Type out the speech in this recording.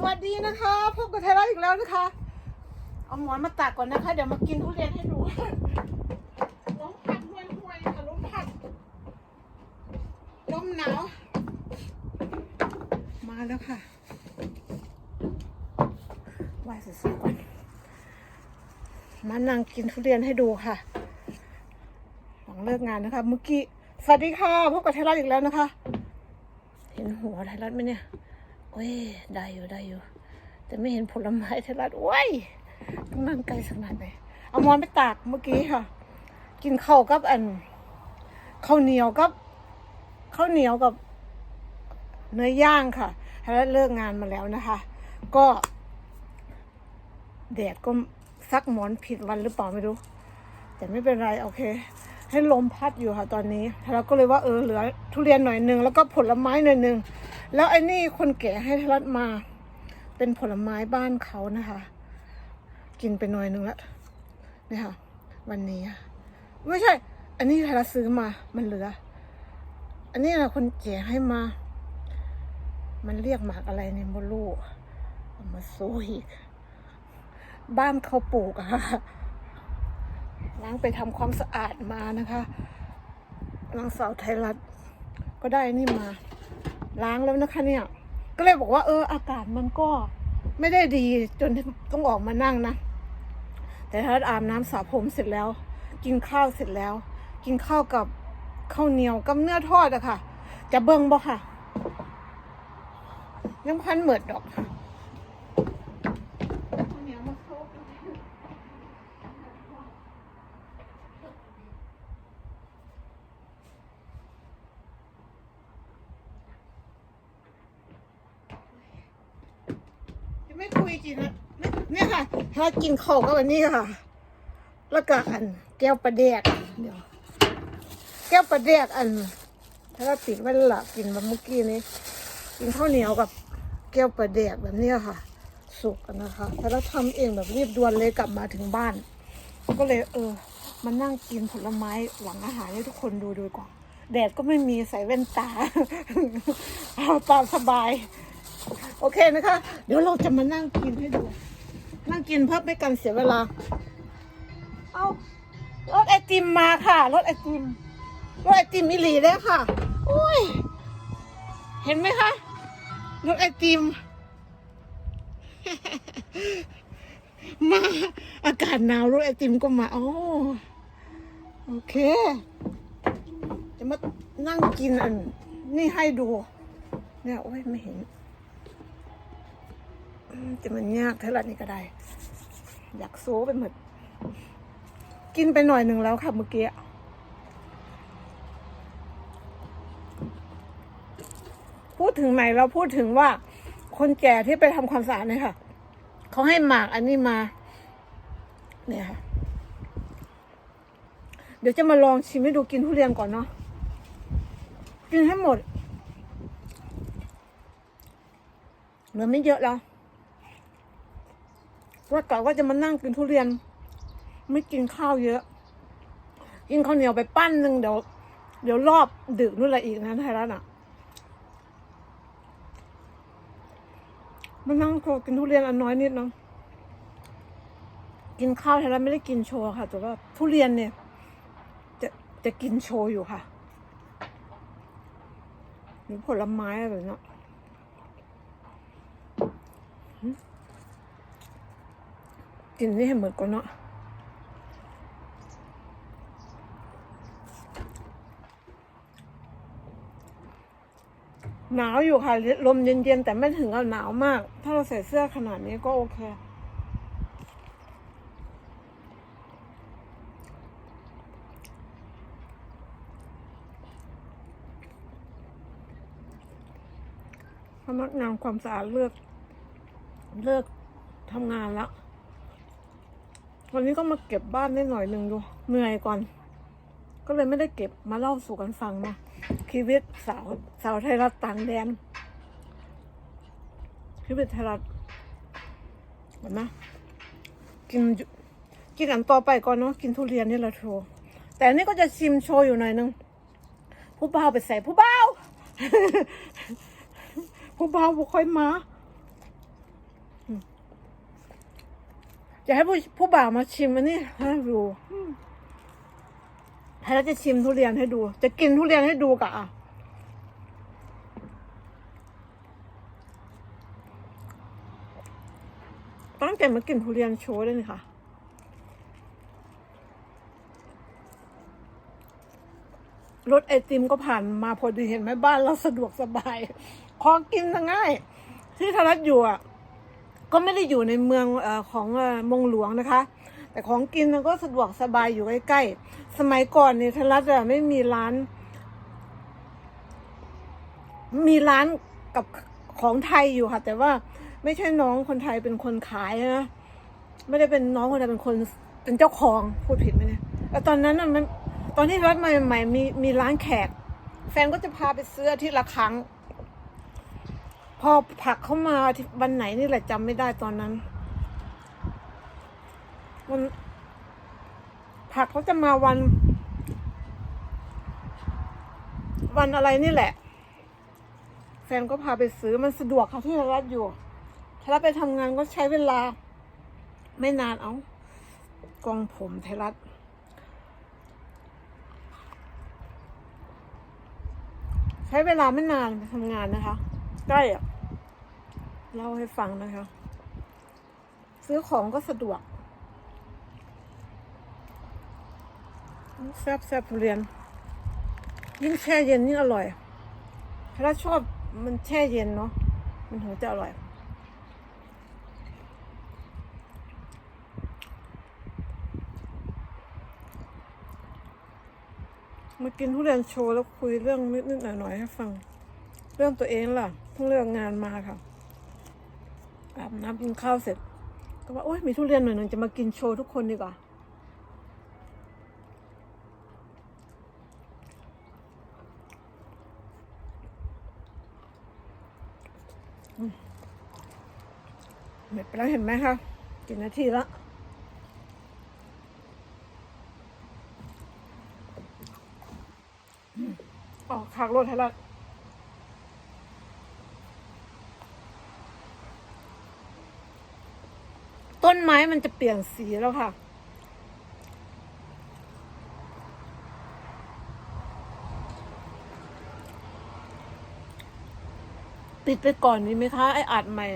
สวัสดีนะคะพบกับไทยรัฐอีกแล้วนะคะ เอาหมอนมาตากก่อนนะคะ เดี๋ยวมากินทุเรียนให้ดูลมพัดห่วยห่วยๆค่ะลมพัดลมหนาวมาแล้วค่ะไหวายสวยๆก่อนมานั่งกินทุเรียนให้ดูค่ะ หลังเลิกงานนะคะ เมื่อกี้สวัสดีค่ะพบกับไทยรัฐอีกแล้วนะคะ เห็นหัวไทยรัฐไหมเนี่ย โอ้ยได้อยู่ได้อยู่ แต่ไม่เห็นผลไม้ไทยรัฐโอ้ยต้องนั่งไกลขนาดไหนเอามอนไปตากเมื่อกี้ค่ะ กินข้าวกับอันข้าวเหนียวกับข้าวเหนียวกับเนื้อย่างค่ะไทยรัฐเลิกงานมาแล้วนะคะ ก็แดดก็ซักหมอนผิดวันหรือเปล่าไม่รู้ แต่ไม่เป็นไร โอเค ให้ลมพัดอยู่ค่ะตอนนี้เราก็เลยว่าเออเหลือทุเรียนหน่อยหนึ่งแล้วก็ผลไม้หน่อยหนึ่งแล้วไอ้นี่คนแก่ให้ทรัดมา เป็นผลไม้บ้านเขานะคะ กินไปหน่อยหนึ่งแล้วนี่ค่ะ วันนี้ไม่ใช่ อันนี้ทรัดซื้อมามันเหลือ อันนี้นะคนแก่ให้มา มันเรียกหมากอะไรเนี่ยโมลูมาโซยอีกบ้านเขาปลูกอะค่ะ ล้างไปทำความสะอาดมานะคะนางสาวไทยรัฐก็ได้นี่มา ล้างแล้วนะคะเนี่ย ก็เลยบอกว่า เออ อากาศมันก็ไม่ได้ดีจนต้องออกมานั่งนะ แต่ถ้าอาบน้ำสระผมเสร็จแล้ว กินข้าวเสร็จแล้ว กินข้าวกับข้าวเหนียวกับเนื้อทอดอะค่ะ จะเบิ่งบ่ค่ะยังพันเหมิดดอกข้าวเหนียวมาโคก ยังไม่คุย กินนะเนี่ยค่ะถ้ากินข้าวก็วันนี้ค่ะ แล้วก็อันแก้วปลาแดกเดี๋ยวแก้วปลาแดกอัน ถ้าเราติดไว้หลับกินแบบเมื่อกี้นี้ กินข้าวเหนียวกับแก้วปลาแดกแบบนี้ค่ะ สุกกันนะคะแต่เราทำเองแบบรีบด่วนเลยกลับมาถึงบ้าน ก็เลยเออมานั่งกินผลไม้หลังอาหารให้ทุกคนดูดีกว่าแดดก็ไม่มีใส่แว่นตาเอาตามสบาย โอเคนะคะ เดี๋ยวเราจะมานั่งกินให้ดู นั่งกินเพื่อไม่กันเสียเวลา เอารถไอติมมาค่ะรถไอติมรถไอติมมิลีได้ค่ะโอ้ย เห็นไหมคะรถไอติม มาอากาศหนาวรถไอติมก็มาโอ้โอเค จะมานั่งกินอัน นี่ให้ดู เนี่ยโอ้ยไม่เห็น จะมันยากเท่าไหร่นี่ก็ได้ อยากโซ่ไปหมด กินไปหน่อยหนึ่งแล้วค่ะเมื่อกี้พูดถึงไหนเราพูดถึงว่าคนแก่ที่ไปทำความสะอาดเนี่ยค่ะเขาให้หมากอันนี้มา เนี่ยค่ะ เดี๋ยวจะมาลองชิมให้ดูกินทุเรียนก่อนเนาะกินให้หมดเหลือไม่เยอะแล้ว ว่ากะว่าจะมานั่งกินทุเรียน ไม่กินข้าวเยอะ กินข้าวเหนียวไปปั้นหนึ่งเดี๋ยว เดี๋ยวรอบดึกนู่นแหละอีกนะไทยรัฐอะมานั่งโคกินทุเรียนอันน้อยนิดเนาะกินข้าวไทยรัฐไม่ได้กินโชว์ค่ะ แต่ว่าทุเรียนเนี่ย จะจะกินโชว์อยู่ค่ะหรือผลไม้อะไรแบบเนี้ กินนี่ให้หมดก่อนเนาะหนาวอยู่ค่ะ ลมเย็นๆ แต่ไม่ถึงกับหนาวมาก ถ้าเราใส่เสื้อขนาดนี้ก็โอเคพนักงานความสะอาดเลือก เลิกทำงานแล้ว วันนี้ก็มาเก็บบ้านได้หน่อยหนึ่งดูเหนื่อยก่อน ก็เลยไม่ได้เก็บมาเล่าสู่กันฟังนะชีวิตสาวสาวไทยรัฐต่างแดนชีวิตไทยรัฐเห็นไหมกินกินอันต่อไปก่อนเนาะกินทุเรียนนี่แหละโชว์แต่อันนี้ก็จะชิมโชว์อยู่หน่อยนึงผู้เบาไปใส่ผู้บ่าผู้บ่าบ่ค่อยมา จะให้ผู้ผู้บ่าวมาชิมอันนี้ให้ดูอืมให้เราจะชิมทุเรียนให้ดู จะกินทุเรียนให้ดูกะอะตั้งใจมากินทุเรียนโชว์เลยนี่ค่ะรถไอติมก็ผ่านมาพอดีเห็นไหมบ้านเราสะดวกสบาย ของกินน่ะง่าย ที่ทรัฐอยู่อะ ก็ไม่ได้อยู่ในเมืองอของมงหลวงนะคะ แต่ของกินมันก็สะดวกสบายอยู่ใกล้ๆ สมัยก่อนเนี่ยทรัฐอะไม่มีร้าน มีร้านกับของไทยอยู่ค่ะ แต่ว่าไม่ใช่น้องคนไทยเป็นคนขายนะไม่ได้เป็นน้องคนไทยเป็นคนเป็นเจ้าของพูดผิดไหมเนี่ยแล้วตอนนั้นมันตอนที่รัฐใหม่ๆมีมีร้านแขก แฟนก็จะพาไปซื้อที่ละครั้ง พอผักเข้ามาวันไหนนี่แหละจำไม่ได้ตอนนั้นมันผักเขาจะมาวัน วันอะไรนี่แหละ แฟนก็พาไปซื้อมันสะดวกค่ะที่ทรัฐอยู่ถ้ารัฐไปทำงานก็ใช้เวลา ไม่นานเอากองผมไทยรัฐใช้เวลาไม่นานไปทำงานนะคะ ใกล้อะเล่าให้ฟังนะคะ ซื้อของก็สะดวกแซ่บแซ่บทุเรียน ยิ่งแช่เย็นยิ่งอร่อย ถ้าชอบมันแช่เย็นเนาะมันถึงจะอร่อย มากินทุเรียนโชว์แล้วคุยเรื่องนิดๆหน่อยๆให้ฟัง เรื่องตัวเองล่ะ พิ่งเลิกงานมาค่ะอาบน้ำกินข้าวเสร็จ ก็ว่าโอ๊ยมีทุเรียนหน่อยหนึ่งจะมากินโชว์ทุกคนดีกว่าอืมเม็ดไปแล้วเห็นไหมคะกี่นาทีละอืมออกขากรถให้ละ ต้นไม้มันจะเปลี่ยนสีแล้วค่ะ ปิดไปก่อนดีไหมคะ ไออัดใหม่